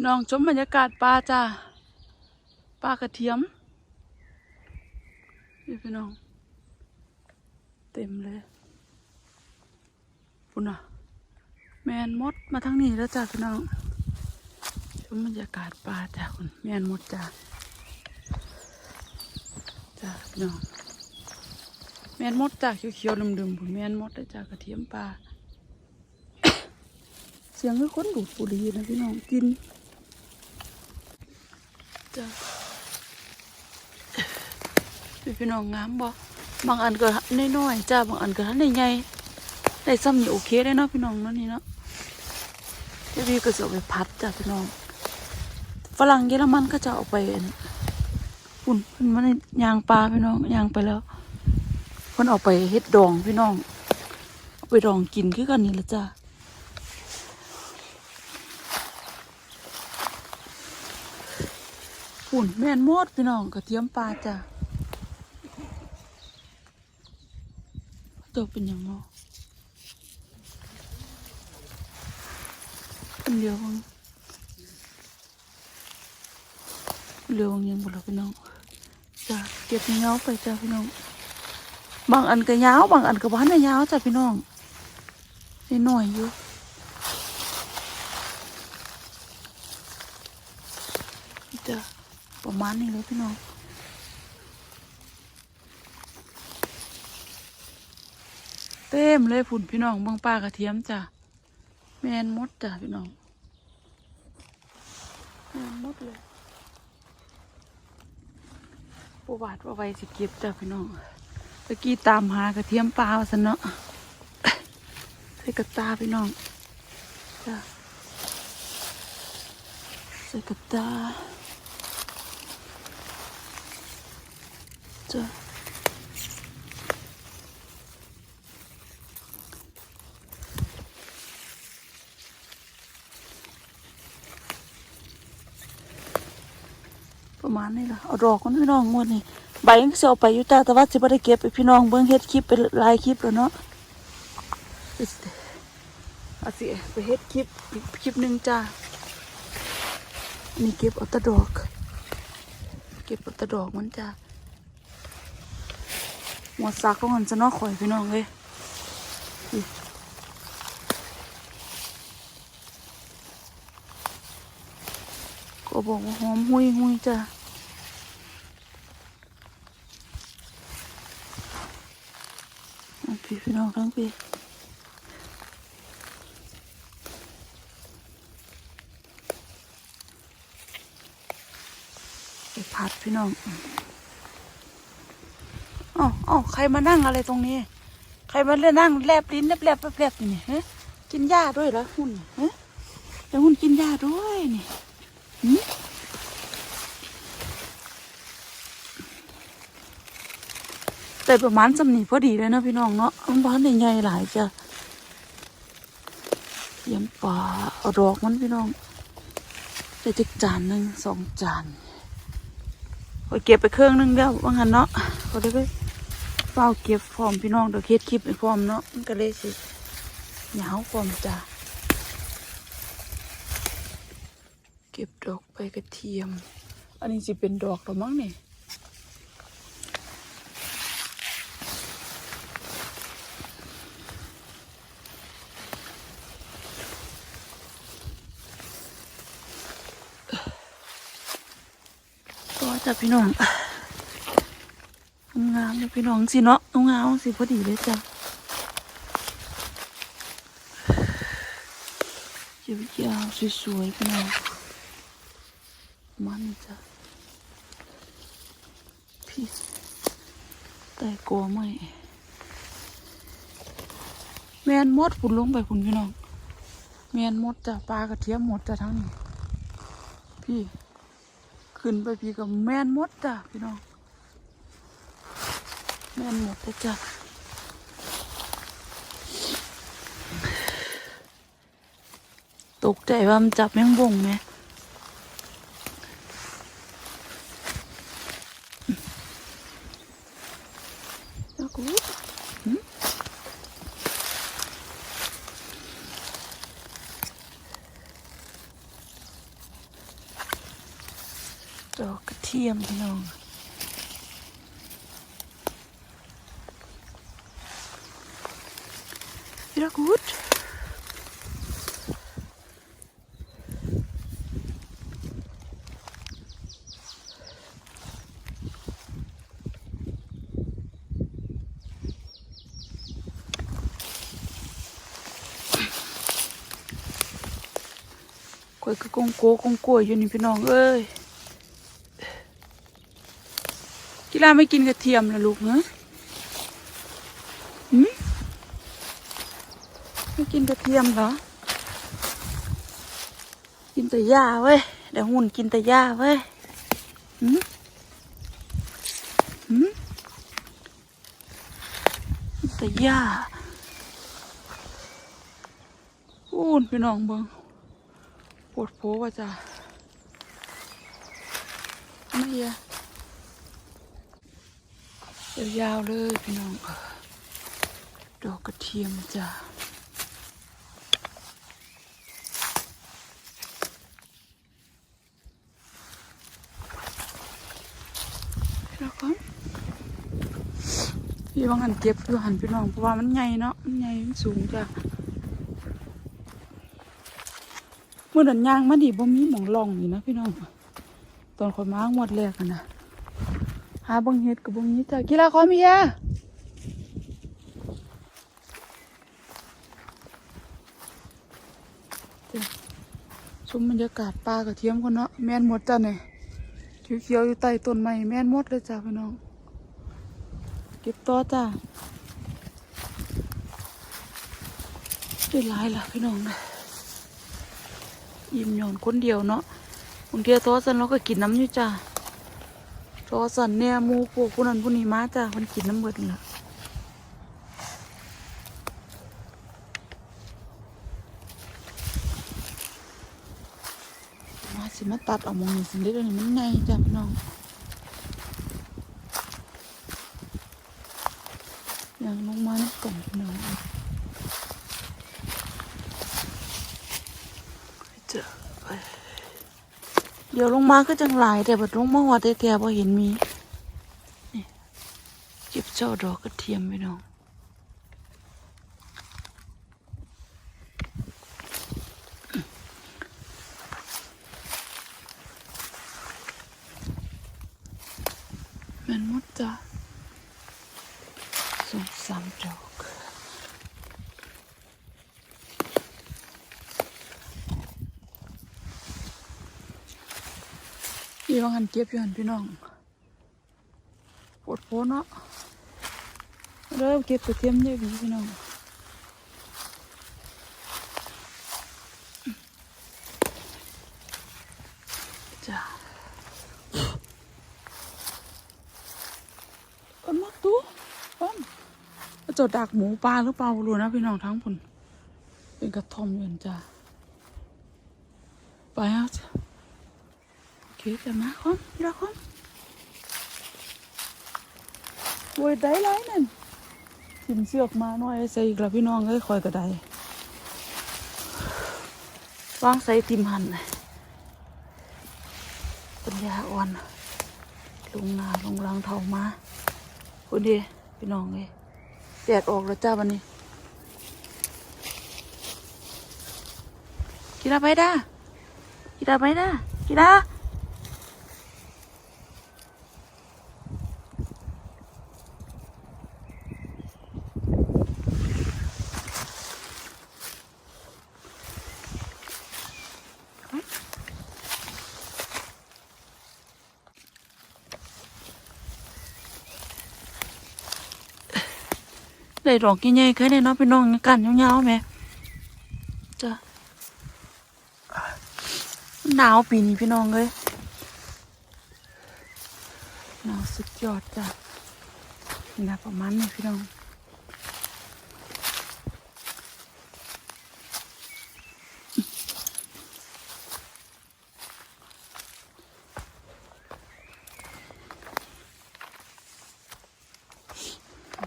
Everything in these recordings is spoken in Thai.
พี่น้องชมบรรยากาศปลาจ้าปลากระเทียมนี่พี่น้อง เต็มเลยปุ่นอะ แมนมดมาทั้งนี้แล้วจ้าพี่น้องชมบรรยากาศปลาจ้าคุณแมนมดจ้าจ้าพี่น้องแมนมดจ้าเขียวๆดำๆผมแมนมดเลยจ้ากระเทียมปลาเสียงคือคนดูดบุรีนะพี่น้องกิน จ้าพี่พี่น้องงามบ่บางอันก็น้อยๆจ้าบางอันก็ทันใหญ่ได้ซ้ำนี่โอเคได้เนาะพี่น้องเนาะนี่เนาะพี่พี่ก็จะเอาไปพัดจ้าพี่น้องฝรั่งเยอรมันก็จะเอาไปอันปุ่นเพิ่นมันยางปลาพี่น้องยางไปแล้วเพิ่นเอาไปเฮ็ดดองพี่น้องไปดองกินคือกันนี่ละจ้า ปุ่นแม่นมดพี่น้องกระเทียมปลาจ้าตัวเป็นหยังเนาะเป็นเดียวงเรือของยังบุหรี่พี่น้องจ้าเก็บเงาไปจ้าพี่น้อง บางอันก็ยาวบางอันก็บ้านยาวจ้ะพี่น้องนี่หน่อยอยู่จ้ะประ มาณนี้เลยพี่น้องเต็มเลยผุ่นพี่น้องบางปลากระเทียมจ้ะแมนมดจ้ะพี่น้องแมนมดเลยประวัติว่าไว้สิเก็บจ้ะพี่น้องตะกี้ตามหากระเทียมปลาว่าสนเนาะใส่กระตาพี่น้องจ้ะใส่กระตา จ้ะประมาณนี้ล่ะเอาดอกมันพี่น้องงวดนี่ใบยังสิเอาไปอยู่จ้าแต่ว่าสิบ่ได้เก็บไปพี่น้องเบิ่งเฮ็ดคลิปไปหลายคลิปแล้วเนาะเอาสิไปเฮ็ดคลิปคลิปหนึ่งจ้านี่เก็บเอาตะดอก เก็บเอาตะดอกมันจ้า หัวซักของมันจะนอกข่อยพี่น้องเอ้ยก็บอกว่าหอมหุยหุยจ้าอะพี่พี่น้องทั้งพี่ไปพัดพี่น้อง อ๋อใครมานั่งอะไรตรงนี้ ใครมาเล่นนั่งแลบลิ้นแลบแลบแลบแลบอยู่นี่ฮะกินหญ้าด้วยเหรอหุ่นฮะแต่หุ่นกินหญ้าด้วยนี่หืมแต่ประมาณสำนีพอดีเลยนะพี่น้องเนาะมันบ้านใหญ่ๆหลายจ้ะเยี่ยมป่าเอาดอกมันพี่น้องได้จักจานหนึ่งสองจานโอเก็บไปเครื่องหนึงแล้วว่างั้นเนาะเขาได้ไป ฝ้าเก็บฟอมพี่น้องเดี๋ยวเคสคลิปไปฟอมเนาะมันก็เลยสิเหงาฟอมจ้ะเก็บดอกไปกระเทียม อันนี้สิเป็นดอกหรือมั้งเนี่ยก็จะพี่น้อง งามเลยพี่น้องสิเนาะงามสิพอดีเลยจ้ะยาวๆสวยๆพี่น้องมันจ้ะพี่แต่กลัวไม่แมนมดฝุ่นลงไปคุณพี่น้องแมนมดจ้ะปลากระเทียมหมดจ้ะทั้งนี้พี่ ขึ้นไปพี่กับแมนมดจ้ะพี่น้อง แม่นหมดแลยจ้ะตกใจว่ามันจับแมงบงไหมแล้วกูหืม ทียมพี่น้อง พี่รักกุดกล้วยคือกงโกกงกล้วยอยู่นี่พี่น้องเอ้ยกีฬาไม่กินกระเทียมละลูกเนอะหืมไม่ กินกระเทียมเหรอ กินแต่หญ้าเว้ย เดี๋ยวหุ่นกินแต่หญ้าเว้ยหืมหืมแต่หญ้าอู้นพี่น้องเบิงปวดโผว่าจ้ะไม่เยอะยาวๆเลยพี่น้องเออดอกกระเทียมจ้ะแล้วก็ พี่บางหันเจ็บอยู่หันพี่น้องเพราะว่ามันใหญ่เนาะมันใหญ่มันสูงจ้ะเมื่อดินย่างมาดิบ่มีหมองร่องนี่นะพี่น้องตอนคนมาหมดแรกนะหาบังเห็ดกับบังนี้จ้ะกีฬาคอมียาชมบรรยากาศป่ากระเทียมคนเนาะแม่นหมดจ้ะเนี่ยเขียวๆอยู่ใต้ต้นไม้แม่นหมดเลยจ้ะพี่น้อง ก็บต่อจ้ะได้หลายละพี่น้องนะยิ้มหย่อนคนเดียวเนาะบางทีท้อสันเราก็กินน้ำอยู่จ้ะโทรสันเนี่ยมูพวกผู้นั้นผู้นี้มาจ้าคนกินน้ำเบิดนี่ละมาสิมาตัดเอาหมองนี่สิได้เลยมันไงจ้ะพี่น้องอย่างลง มานกล่องพี่น้องเจอไปเดี๋ยวลงมาก็จังหลายแต่บัดลงมาวัดแต่พอเห็นมีนี่เก็บเจ้าดอกกระเทียมพี่น้องมันหมดจ้ะ สองสามดอกพี่บางหันเก็บอยู่หันพี่น้องปวดโพนเนาะเริ่มเก็บกระเทียมเยอะพี่พี่น้องจ้ะ กันมาตู้ป้อมว่าเจอดักหมูปลาหรือเปล่ารู้นะพี่น้องทั้งผลเป็นกระท่อมเย็นจ้าไปเอาจ้ะโอเคจะมาคอมรักคอมโวยได้ไรนั่นกินเสือกมาหน่อยใส่อีกแล้วพี่น้องเอ้ยคอยกระไดวางใส่ติมหันน่ะปัญญาอ่อนลงนาลงรังเท่ามาคุณดีพี่น้องเลย แดดออกแล้วจ้าวันนี้ กีฬาไปด้ากีฬาไปด้ากีฬา ได้ดอกใหญ่ๆแค่นี้เนาะพี่น้องกันยาวๆแหม่จ้ะหนาวปีนี้พี่น้องเลยหนาวสุดยอดจ้ะนี่นะประมาณนี้พี่น้อง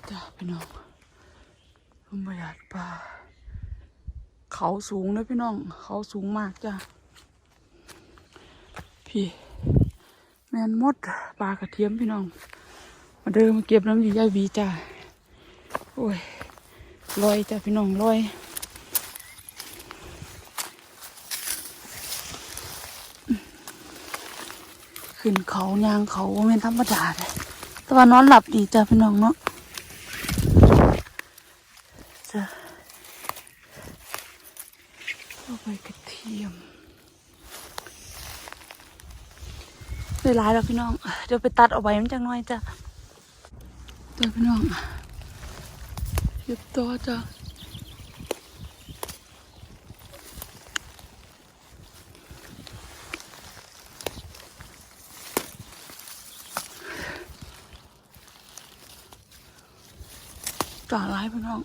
จ้ะพี่น้องลมประหยัดป่า เขาสูงนะพี่น้อง เขาสูงมากจ้ะ พี่ แมนมดปลากระเทียมพี่น้อง มาเดินมาเก็บน้ำอยู่ยายบีจ้าโอ้ยลอยจ้าพี่น้องลอยขึ้นเขายางเขาบ่แม่นธรรมดาเลยแต่ว่านอนหลับดีจ้าพี่น้องเนาะจ้าเข้าไปกระ เทียมได้หลายแล้วพี่น้อง เดี๋ยวไปตัดเอาไว้มันจังน้อยจ้ะจ้าพี่น้องเก็บตัวจ้าจ่าร้ายพี่น้อง